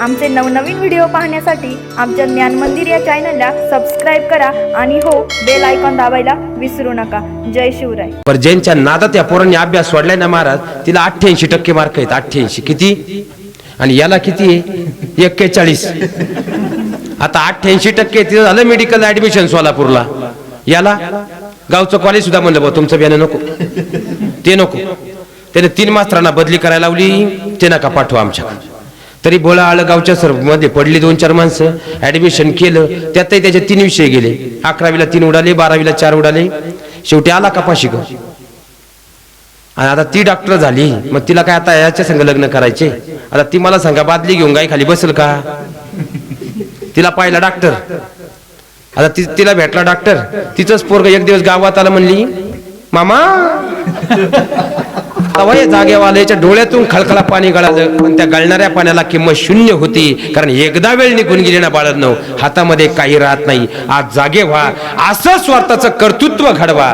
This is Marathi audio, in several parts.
आमचे नवनवीन व्हिडिओ पाहण्यासाठी आमच्या ज्ञान मंदिर या चॅनलला सबस्क्राईब करा आणि हो बेल आयकॉन दाबायला विसरू नका. जय शिवराय. पर ज्यांच्या नादात या पोरांनी अभ्यास सोडलाय ना महाराज तिला अठ्ठ्याऐंशी टक्के मार्क आहेत. अठ्ठ्याऐंशी किती? आणि याला किती? आहे एक्केचाळीस. आता अठ्ठ्याऐंशी टक्के तिथं झालं मेडिकल ऍडमिशन सोलापूरला. याला? गावचं कॉलेज सुद्धा म्हणलं बा तुमचं बियाणं नको. ते नको. त्याने तीन मास्तरांना बदली करायला लावली. ते नका पाठवा आमच्या तरी बोला आलं गावच्या सरमध्ये पडली दोन चार माणसं ऍडमिशन केलं त्यातही त्याचे तीन विषय गेले. अकरावीला तीन उडाले बारावीला चार उडाले. शेवटी आला का पाशिक आणि आता ती डॉक्टर झाली मग तिला काय आता याच्या संग लग्न करायचे? आता ती मला सांगा बादली घेऊन गाई खाली बसेल का? तिला पाहिला डॉक्टर आता ती तिला भेटला डॉक्टर तिचंच पोरग एक दिवस गावात आलं म्हणली मामा! तवा या जागेवाल्याच्या डोळ्यातून खळखळा पाणी गळालं पण त्या गळणाऱ्या पाण्याला किंमत शून्य होती कारण एकदा वेळ निघून गेली ना बाळांनो हातामध्ये काही राहत नाही. आज जागे व्हा. असं स्वतःचं कर्तृत्व घडवा.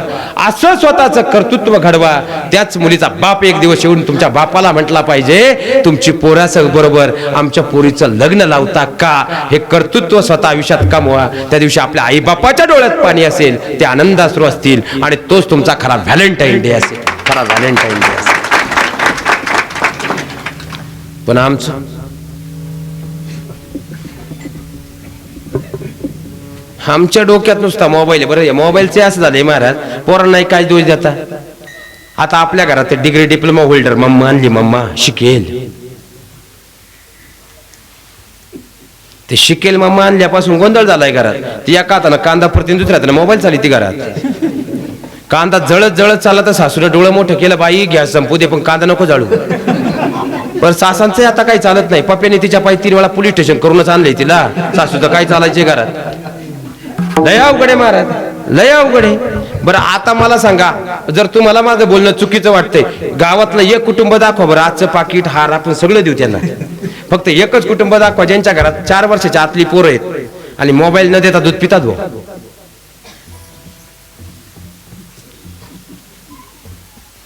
असं स्वतःचं कर्तृत्व घडवा. त्याच मुलीचा बाप एक दिवस येऊन तुमच्या बापाला म्हटला पाहिजे तुमची पोराचं बरोबर. आमच्या पोरीचं लग्न लावता का? हे कर्तृत्व स्वतः आयुष्यात कमवा. त्या दिवशी आपल्या आई बापाच्या डोळ्यात पाणी असेल ते आनंदाश्रू असतील आणि तोच तुमचा खरा व्हॅलेंटाईन डे असेल. खरा व्हॅलेंटाईन डे असेल. पण आमचं आमच्या डोक्यात नुसता मोबाईल आहे बरं. या मोबाईलचे असं झाले महाराज पोरांना काय दोष देता. आता आपल्या घरात ते डिग्री डिप्लोमा होल्डर मम्मा आणली मम्मा शिकेल. ते शिकेल मम्मा आणल्यापासून गोंधळ झालाय घरात. ती एका हातानं कांदा प्रति दुसऱ्या हातानं मोबाईल चालली ती घरात. कांदा जळत जळत चालला तर सासूला डोळं मोठं केलं बाई घ्या संपू दे पण कांदा नको जाळू. पण सासांचं आता काही चालत नाही. पप्याने तिच्या पायी तीन वेळा पोलीस स्टेशन करूनच आणलंय तिला. सासूचं काय चालायचे घरात? लय अवघड आहे महाराज. लय अवघड आहे. बरं आता मला सांगा जर तुम्हाला माझं बोलणं चुकीचं वाटतंय गावातलं एक कुटुंब दाखवा बरं. आजचं पाकिट हार आपण सगळं देऊ त्यांना. फक्त एकच कुटुंब दाखवा ज्यांच्या घरात चार वर्षाच्या आतली पोरं आहेत. आणि मोबाईल न देता दूध पितात भाऊ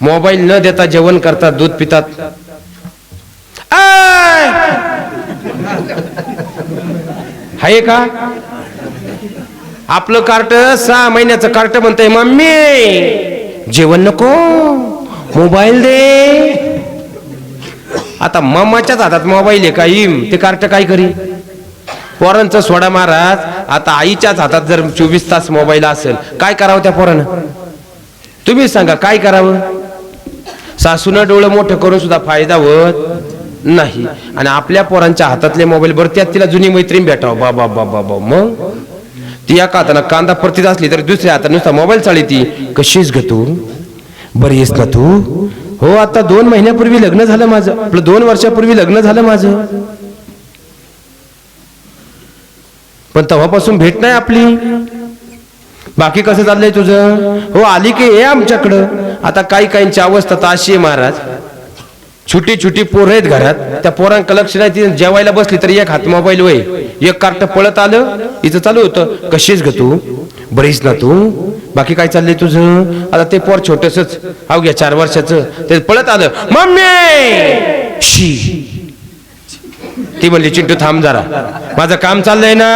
मोबाईल न देता जेवण करतात दूध पितात. आहे का? आपलं कार्ट सहा महिन्याचं कार्ट म्हणतंय मम्मी जेवण नको मोबाईल दे. आता मम्माच्याच हातात मोबाईल आहे का? इम ते कार्ट काय करी? पोरांचं सोडा महाराज आता आईच्याच हातात जर चोवीस तास मोबाईल असेल काय करावं त्या पोरानं? तुम्ही सांगा काय करावं? सासूनं डोळं मोठं करून सुद्धा फायदा होत. नाही. आणि आपल्या पोरांच्या हातातले मोबाईल बरं त्यात तिला जुनी मैत्रीण भेटावं. बाबा बाबा बाबा मग? ती एका हातानं कांदा परतीत असली तर दुसऱ्या हातात नुसता मोबाईल चाळी ती. कशीच घे तू? बरी आहेस ना तू? हो आता दोन महिन्यापूर्वी लग्न झालं माझं. आपलं दोन वर्षापूर्वी लग्न झालं माझं. पण तेव्हापासून भेट नाही आपली. बाकी कसं चाललंय तुझं? हो आली की ये आमच्याकडं. आता काही काहींची अवस्था तर अशी आहे महाराज. छोटी छोटी पोरं आहेत घरात. त्या पोरांक लक्ष नाही ती जेवायला बसली तर एक हात मोबाईल वय एक कार्ट पळत आलं इथं चालू होतं. कशीच ग तू? बरीच ना तू? बाकी काय चाललंय तुझं? आता ते पोर छोटसच. अवघ्या चार वर्षाचं. ते पळत आलं. मम्मी! शी! ती म्हणली चिंटू थांब जरा. माझं काम चाललंय ना.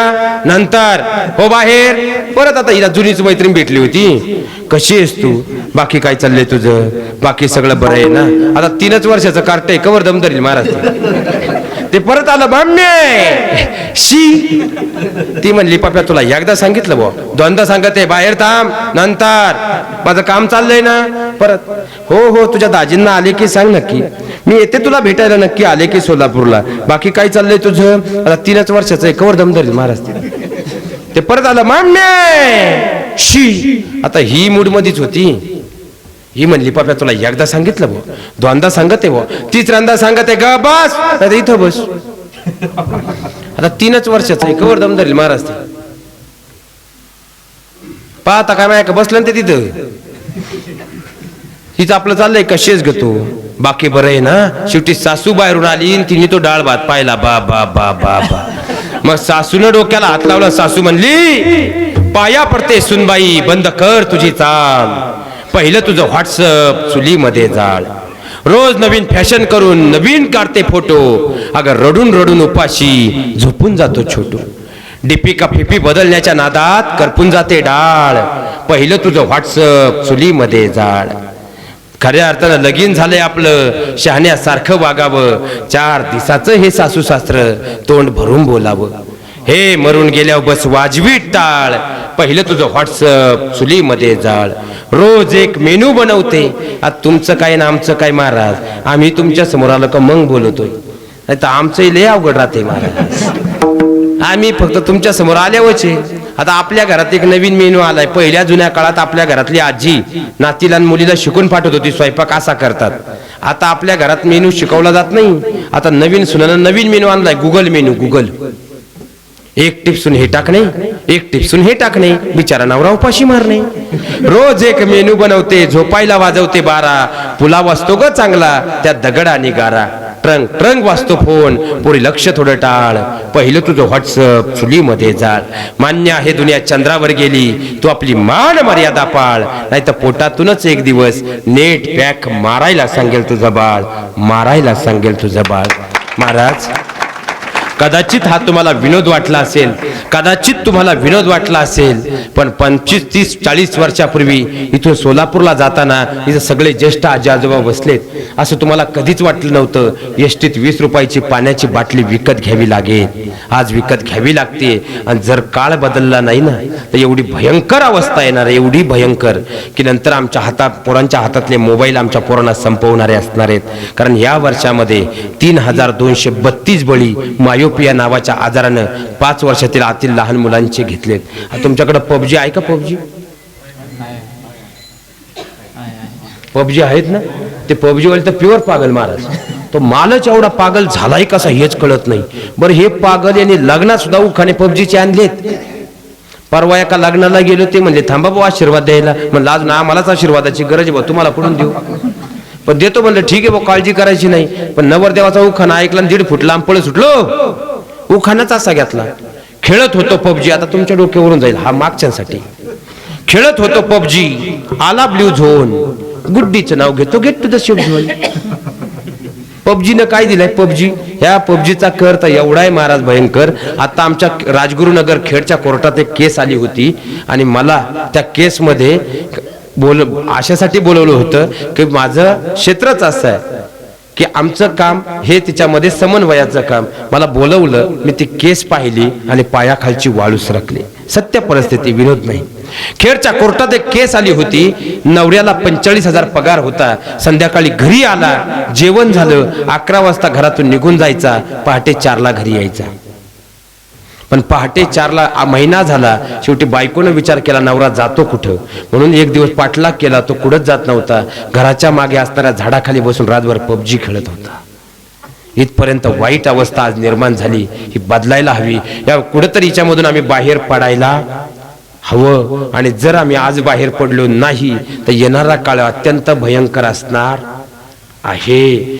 नंतर हो बाहेर. परत आता हिला जुनीच मैत्रीण भेटली होती. कशी आहेस तू? बाकी काय चाललंय तुझं? बाकी सगळं बरं आहे ना? आता तीनच वर्षाचं कार्ट आहे कवर दम धरील महाराज. ते परत आलं बाम्ये शी! ती म्हणली पाप्या तुला एकदा सांगितलं बो दोनदा सांगत आहे बाहेर थांब नंतर. माझं काम चाललंय ना. परत हो हो तुझ्या दाजींना आले की सांग नक्की. मी येते तुला भेटायला नक्की आले की सोलापूरला. बाकी काय चाललंय तुझं? आता तीनच वर्षाचं आहे कवर दम धरील महाराज ते. परत आलं मान्य शी! आता ही मूड मध्येच होती. ही म्हणली पप्या तुला एकदा सांगितलं भो. दोनदा सांगत आहे भाऊ तिसऱ्यांदा सांगत आहे ग बस. आता इथं बस. आता तीनच वर्षाचं आहे. कवर दम धरील महाराज ते. पाहता काय माहिती बसलं ते तिथं. तिथं आपलं चाललंय कशीच ग तू. बाकी बरं आहे ना? शेवटी सासू बाहेरून आली तिने तो डाळ भात पाहिला. बा बा बा बा बा. मग सासूनं डोक्याला हात लावला. सासू म्हणली पाया पडते सुनबाई. बंद कर तुझी चाल. पहिलं तुझं व्हॉट्सअप चुलीमध्ये जाळ. रोज नवीन फॅशन करून नवीन काढते फोटो. अगं रडून रडून उपाशी झोपून जातो छोटू. डिपिका फिपी बदलण्याच्या नादात करपून जाते डाळ. पहिलं तुझं व्हॉट्सअप चुलीमध्ये जाळ. खऱ्या अर्थानं लगीन झालंय आपलं शहाण्यासारखं वागावं. चार दिसाचं हे सासू तोंड भरून बोलावं. हे मरून गेल्यावर बस वाजवी टाळ पहिलं तुझं व्हॉट्सअप चुलीमध्ये जाळ. रोज एक मेनू बनवते. आता तुमचं काय ना आमचं काय महाराज? आम्ही तुमच्यासमोर आलो का मग बोलतोय. नाही तर आमचंही लय अवघड राहते महाराज. आम्ही फक्त तुमच्यासमोर आल्यावरचे. आता आपल्या घरात एक नवीन मेनू आलाय. पहिल्या जुन्या काळात आपल्या घरातली आजी नातीला आणि मुलीला शिकून पाठवत होती स्वयंपाक असा करतात. आता आपल्या घरात मेनू शिकवला जात नाही. आता नवीन सुनानं नवीन मेनू आणलाय. Google menu Google. एक टिप्सून हे टाकणे एक टिप्सून हे टाकणे बिचारा नवरा उपाशी मारणे रोज एक मेनू बनवते झोपायला वाजवते बारा पुला वाजतो ग चांगला त्या दगड आणि गारा. ट्रंग ट्रंग वाजतो फोन पुरी लक्ष थोडं टाळ. पहिलं तुझं व्हॉट्सअप चुलीमध्ये जाळ. मान्य आहे दुनिया चंद्रावर गेली तू आपली मान मर्यादा पाळ. नाही तर पोटातूनच एक दिवस नेट पॅक मारायला सांगेल तुझं बाळ मारायला सांगेल तुझं बाळ. महाराज कदाचित हा तुम्हाला विनोद वाटला असेल कदाचित तुम्हाला विनोद वाटला असेल पण पंचवीस तीस चाळीस वर्षापूर्वी इथून सोलापूरला जाताना इथं सगळे ज्येष्ठ आजी आजोबा बसलेत. असं तुम्हाला कधीच वाटलं नव्हतं. एसटीत वीस रुपयाची पाण्याची बाटली विकत घ्यावी लागेल. आज विकत घ्यावी लागते आणि जर काळ बदलला नाही ना तर एवढी भयंकर अवस्था येणार एवढी भयंकर की नंतर आमच्या हातात पोरांच्या हातातले मोबाईल आमच्या पोरांना संपवणारे असणार आहेत. कारण या वर्षामध्ये तीन हजार दोनशे बत्तीस बळी मायोपिया नावाच्या आजारानं पाच वर्षातील आतील लहान मुलांचे घेतलेत. तुमच्याकडं पबजी आहे का पबजी? पबजी आहेत ना? ते पबजी वाले तर प्युअर पागल महाराज. तो मालच एवढा पागल झालाय कसा हेच कळत नाही. बरं हे पागल यांनी लग्नात सुद्धा उखाने पबजीचे आणलेत. परवा एका लग्नाला गेलो ते म्हणजे थांबा भाऊ आशीर्वाद द्यायला. म्हणलं अजून आम्हालाच आशीर्वादाची गरज बा तुम्हाला कुठून देऊ? पण देतो म्हणलं ठीक आहे भाऊ काळजी करायची नाही. पण नवरदेवाचा उखाणा ऐकला आणि दीड फूट लांब पळ सुटलो. उखाणाच असा घेतला. खेळत होतो पबजी. आता तुमच्या डोक्यावरून जाईल हा मागच्यांसाठी. खेळत होतो पबजी. आला ब्ल्यू झोन. गुड्डीचं नाव घेतो. Get to the ship zone पबजीनं काय दिलंय? पबजी. ह्या पबजीचा कर तर एवढा आहे महाराज भयंकर. आता आमच्या राजगुरुनगर खेडच्या कोर्टात एक केस आली होती. आणि मला त्या केसमध्ये बोल अशासाठी बोलवलं होतं की माझं क्षेत्रच असं आहे की आमचं काम हे तिच्यामध्ये समन्वयाचं काम. मला बोलवलं मी ती केस पाहिली आणि पायाखालची वाळू सरकली. सत्य परिस्थिती विनोद नाही. खेडच्या कोर्टात एक केस आली होती. नवऱ्याला पंचेचाळीस हजार पगार होता. संध्याकाळी घरी आला. जेवण झालं. अकरा वाजता घरातून निघून जायचा. पहाटे चारला घरी यायचा. पण पहाटे चारला महिना झाला शेवटी बायकोनं विचार केला नवरा जातो कुठं? म्हणून एक दिवस पाठलाग केला तो कुठंच जात नव्हता. घराच्या मागे असणाऱ्या झाडाखाली बसून रातभर पबजी खेळत होता. इथपर्यंत वाईट अवस्था आज निर्माण झाली. ही बदलायला हवी. या कुठंतरी हिच्यामधून आम्ही बाहेर पडायला हवं. आणि जर आम्ही आज बाहेर पडलो नाही तर येणारा काळ अत्यंत भयंकर असणार आहे.